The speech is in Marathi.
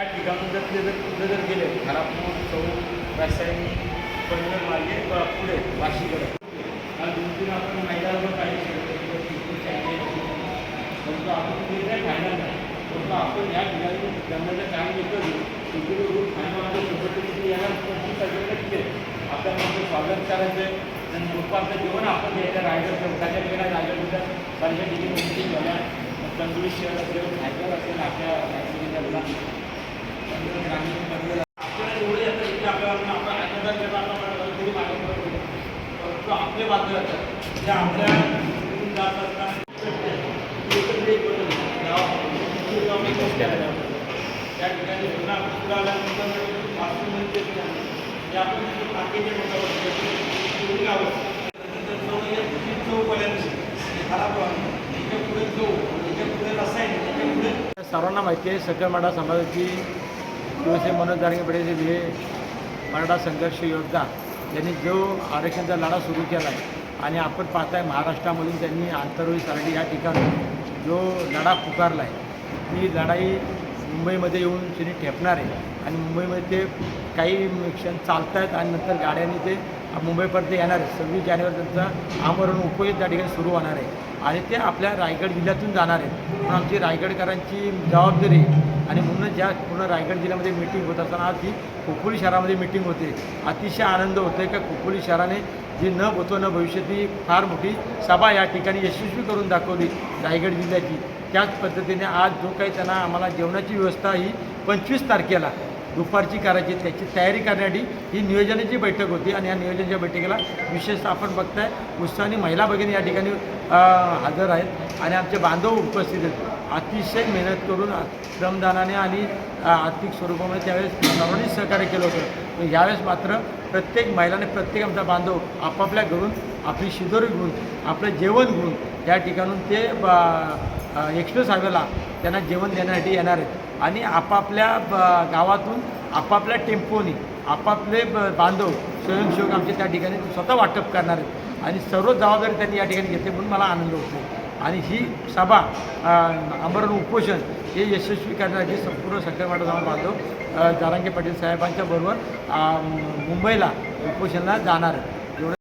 त्या ठिकाणातले जर पुढे जर गेले घरापूर चौक रासायनिक पनवेल मार्गे पुढे वाशीकडे. आणि दोन तीन आपण मैदानावर काही परंतु आपण ते काही फायदा नाही परंतु आपण या ठिकाणी जन्माचं काम घेतो तिकडे रूट फायदा सोबत येणार पंचवीस तारखेला तिथे आपल्याला स्वागत करायचं आहे आणि दुपारचं जेवण आपण घ्यायचं रायगड चौकाच्या ठिकाणी रायगडच्या बऱ्याचशा ठिकाणी उंची झाल्या तंदुरी शहर असेल खायचं असेल आपल्या मुलांना आपले बाजू येतात जे आपल्या जात असताना त्या ठिकाणी पुन्हा आल्यानंतर जे आपण गावं नंतर जाऊन खराब त्याच्या पुढे चौक त्याच्या पुढे रसायन त्याच्या पुढे सर्वांना माहिती आहे सगळ्या मराठा समाजाची शिवसेना मनोज दारंगे पटेल हे मराठा संघर्ष योद्धा यांनी जो आरक्षणाचा लढा सुरू केला आहे आणि आपण पाहताय महाराष्ट्रामधून त्यांनी आंतरवळी सारडी या ठिकाणी जो लढा पुकारला आहे ती लढाई मुंबईमध्ये येऊन त्यांनी ठेपणार आहे आणि मुंबईमध्ये ते काही क्षण चालत आहेत आणि नंतर गाड्यांनी ते मुंबईपर्यंत येणार आहे. सव्वीस जानेवारी त्यांचा आमरण उपयोग त्या ठिकाणी सुरू होणार आहे. आणि ते आपल्या रायगड जिल्ह्यातून जाणार आहेत म्हणून आमची रायगडकरांची जबाबदारी आहे. आणि म्हणून ज्या पूर्ण रायगड जिल्ह्यामध्ये मिटिंग होत असताना आज ही खोपोली शहरामध्ये मिटिंग होते अतिशय आनंद होतो आहे का खोपोली शहराने जी न होतो न भविष्यातली फार मोठी सभा या ठिकाणी यशस्वी करून दाखवली रायगड जिल्ह्याची त्याच पद्धतीने आज जो काही त्यांना आम्हाला जेवणाची व्यवस्था ही पंचवीस तारखेला दुपारची करायची त्याची तयारी करण्यासाठी ही नियोजनाची बैठक होती आणि या नियोजनाच्या बैठकीला विशेषतः आपण बघताय उत्साहाने महिला भगिनी या ठिकाणी हजर आहेत. आणि आमचे बांधव उपस्थित आहेत. अतिशय मेहनत करून श्रमदानाने आणि आर्थिक स्वरूपामध्ये त्यावेळेस सर्वांनी सहकार्य केलं होतं. पण यावेळेस मात्र प्रत्येक महिलाने प्रत्येक आमचा बांधव आपापल्या घरून आपली शिदोरी घेऊन आपलं जेवण घेऊन त्या ठिकाणून ते एक्सप्रेस हायवेला त्यांना जेवण देण्यासाठी येणार आहेत. आणि आपापल्या ब- गावातून आपापल्या टेम्पोनी आपापले ब- बांधव स्वयंसेवक आमचे त्या ठिकाणी स्वतः वाटप करणार आहेत. आणि सर्व जबाबदारी त्यांनी या ठिकाणी घेतली म्हणून मला आनंद होतो आणि ही सभा आमरण उपोषण हे यशस्वी करण्यासाठी संपूर्ण सकलवाडा जाऊन बांधव जारांगे पाटील साहेबांच्या बरोबर मुंबईला उपोषणाला जाणार आहे